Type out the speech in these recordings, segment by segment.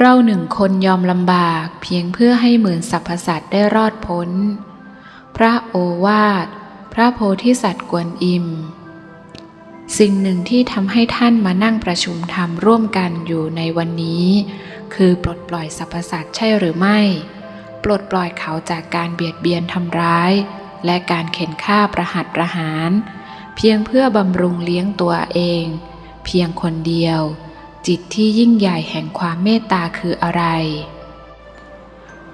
เราหนึ่งคนยอมลำบากเพียงเพื่อให้หมื่นสรรพสัตว์ได้รอดพ้น พระโอวาท พระโพธิสัตว์กวนอิม สิ่งหนึ่งที่ทำให้ท่านมานั่งประชุมธรรมร่วมกันอยู่ในวันนี้ คือปลดปล่อยสรรพสัตว์ใช่หรือไม่ ปลดปล่อยเขาจากการเบียดเบียนทำร้าย และการเข็นฆ่าประหัตประหาร เพียงเพื่อบำรุงเลี้ยงตัวเอง เพียงคนเดียว จิตที่ยิ่งใหญ่แห่งความเมตตาคืออะไร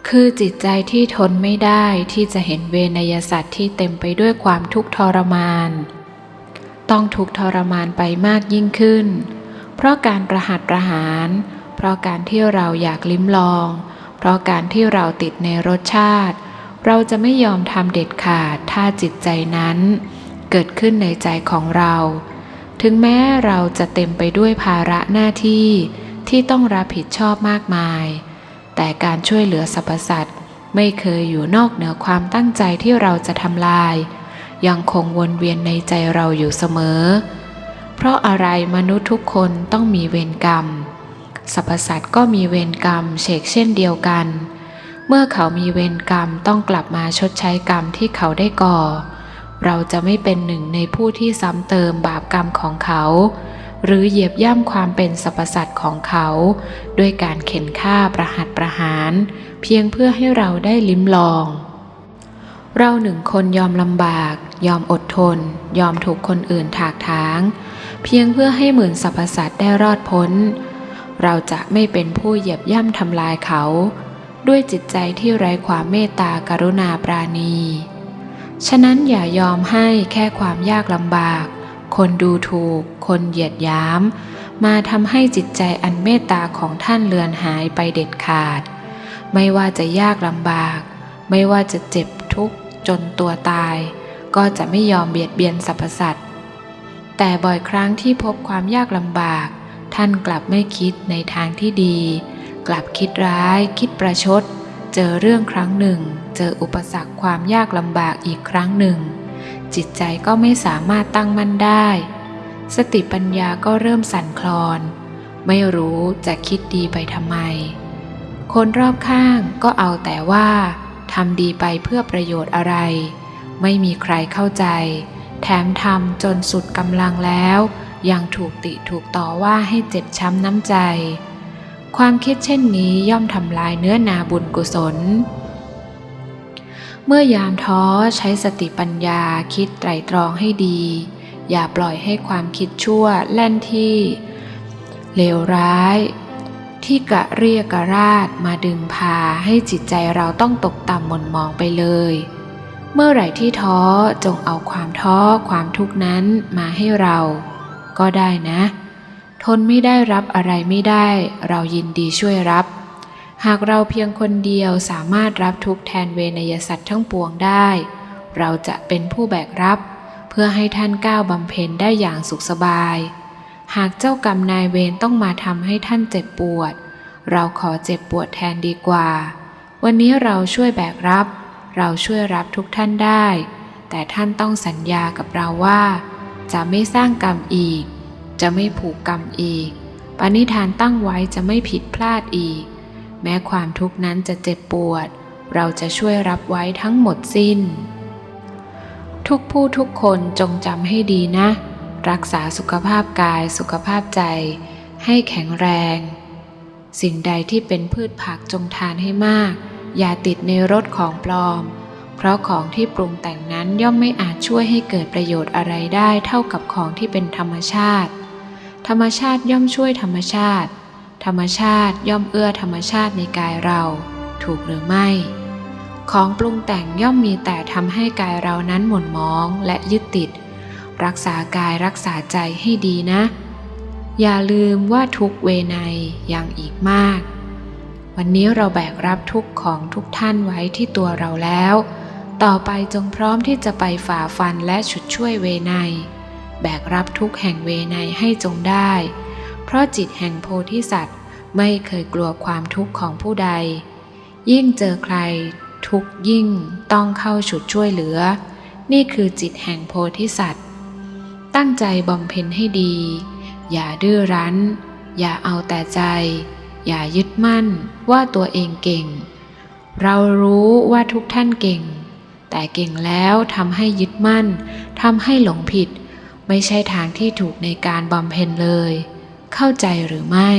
คือจิตใจที่ทนไม่ได้ที่จะเห็นเวนยสัตว์ที่เต็มไปด้วยความทุกข์ทรมาน ต้องทุกข์ทรมานไปมากยิ่งขึ้น เพราะการประหัตประหาร เพราะการที่เราอยากลิ้มลอง เพราะการที่เราติดในรสชาติ เราจะไม่ยอมทำเด็ดขาดถ้าจิตใจนั้น เกิดขึ้นในใจของเรา ถึงแม้เราจะเต็มไปด้วยภาระหน้าที่ที่ต้องรับผิดชอบมากมาย แต่การช่วยเหลือสรรพสัตว์ไม่เคยอยู่นอกเหนือความตั้งใจที่เราจะทำลาย ยังคงวนเวียนในใจเราอยู่เสมอ เพราะอะไรมนุษย์ทุกคนต้องมีเวรกรรม สรรพสัตว์ก็มีเวรกรรมเฉกเช่นเดียวกัน เมื่อเขามีเวรกรรมต้องกลับมาชดใช้กรรมที่เขาได้ก่อ เราจะไม่เป็นหนึ่งในผู้ที่ซ้ำเติมบาปกรรมของเขา หรือเหยียบย่ำความเป็นสรรพสัตว์ของเขา ด้วยการเข็นฆ่าประหัตประหาร เพียงเพื่อให้เราได้ลิ้มลอง เราหนึ่งคนยอมลำบาก ยอมอดทน ยอมถูกคนอื่นถากถาง เพียงเพื่อให้หมื่นสรรพสัตว์ได้รอดพ้น เราจะไม่เป็นผู้เหยียบย่ำทำลายเขา ด้วยจิตใจที่ไร้ความเมตตากรุณาปราณี ฉะนั้นอย่ายอมให้แค่ความยากลำบาก คนดูถูก คนเหยียดหยามมาทำให้จิตใจอันเมตตาของท่านเลือนหายไปเด็ดขาด ไม่ว่าจะยากลำบาก ไม่ว่าจะเจ็บทุกข์จนตัวตาย ก็จะไม่ยอมเบียดเบียนสรรพสัตว์ แต่บ่อยครั้งที่พบความยากลำบาก ท่านกลับไม่คิดในทางที่ดี กลับคิดร้าย คิดประชด เจอเรื่องครั้งหนึ่ง เจออุปสรรคความยากลำบากอีกครั้งหนึ่ง จิตใจก็ไม่สามารถตั้งมั่นได้ สติปัญญาก็เริ่มสั่นคลอน ไม่รู้จะคิดดีไปทำไม คนรอบข้างก็เอาแต่ว่าทำดีไปเพื่อประโยชน์อะไร ไม่มีใครเข้าใจ แถมทำจนสุดกำลังแล้ว ยังถูกติถูกต่อว่าให้เจ็บช้ำน้ำใจ ความคิดเช่นนี้ย่อมทำลายเนื้อนาบุญกุศล เมื่อยามท้อใช้สติปัญญาคิดไตรตรองให้ดี อย่าปล่อยให้ความคิดชั่วแล่นที่ เลวร้าย ที่กะเรียกกระราดมาดึงพาให้จิตใจเราต้องตกต่ำหม่นมองไปเลย เมื่อไหร่ที่ท้อจงเอาความท้อความทุกข์นั้นมาให้เรา ก็ได้นะ ทนไม่ได้รับอะไรไม่ได้ เรายินดีช่วยรับ หากเราเพียงคนเดียวสามารถรับทุกแทนเวนยสัตว์ทั้งปวงได้ เราจะเป็นผู้แบกรับ เพื่อให้ท่านก้าวบำเพ็ญได้อย่างสุขสบาย หากเจ้ากรรมนายเวรต้องมาทำให้ท่านเจ็บปวด เราขอเจ็บปวดแทนดีกว่า วันนี้เราช่วยแบกรับ เราช่วยรับทุกท่านได้ แต่ท่านต้องสัญญากับเราว่า จะไม่สร้างกรรมอีก จะไม่ผูกกรรมอีก ปณิธานตั้งไว้จะไม่ผิดพลาดอีก แม้ความทุกข์นั้นจะเจ็บปวด เราจะช่วยรับไว้ทั้งหมดสิ้น ทุกผู้ทุกคนจงจำให้ดีนะ รักษาสุขภาพกายสุขภาพใจ ให้แข็งแรง สิ่งใดที่เป็นพืชผักจงทานให้มาก อย่าติดในรสของปลอมเพราะของที่ปรุงแต่งนั้นย่อมไม่อาจช่วยให้เกิดประโยชน์อะไรได้เท่ากับของที่เป็นธรรมชาติ ธรรมชาติย่อมช่วยธรรมชาติ ธรรมชาติย่อมเอื้อธรรมชาติในกายเรา ถูกหรือไม่ ของปรุงแต่งย่อมมีแต่ทำให้กายเรานั้นหม่นหมองและยึดติด รักษากายรักษาใจให้ดีนะ อย่าลืมว่าทุกเวไนยังอีกมาก วันนี้เราแบกรับทุกของทุกท่านไว้ที่ตัวเราแล้ว ต่อไปจงพร้อมที่จะไปฝ่าฟันและฉุดช่วยเวไน แบกรับทุกแห่งเวไนให้จงได้ เพราะจิตแห่งโพธิสัตว์ไม่เคยกลัวความทุกข์ของผู้ใด ยิ่งเจอใคร ทุกยิ่งต้องเข้าฉุดช่วยเหลือ นี่คือจิตแห่งโพธิสัตว์ ตั้งใจบำเพ็ญให้ดี อย่าดื้อรั้น อย่าเอาแต่ใจ อย่ายึดมั่นว่าตัวเองเก่ง เรารู้ว่าทุกท่านเก่ง แต่เก่งแล้วทำให้ยึดมั่นทำให้หลงผิด ไม่ใช่ทางที่ถูกในการบำเพ็ญเลย เข้าใจหรือไม่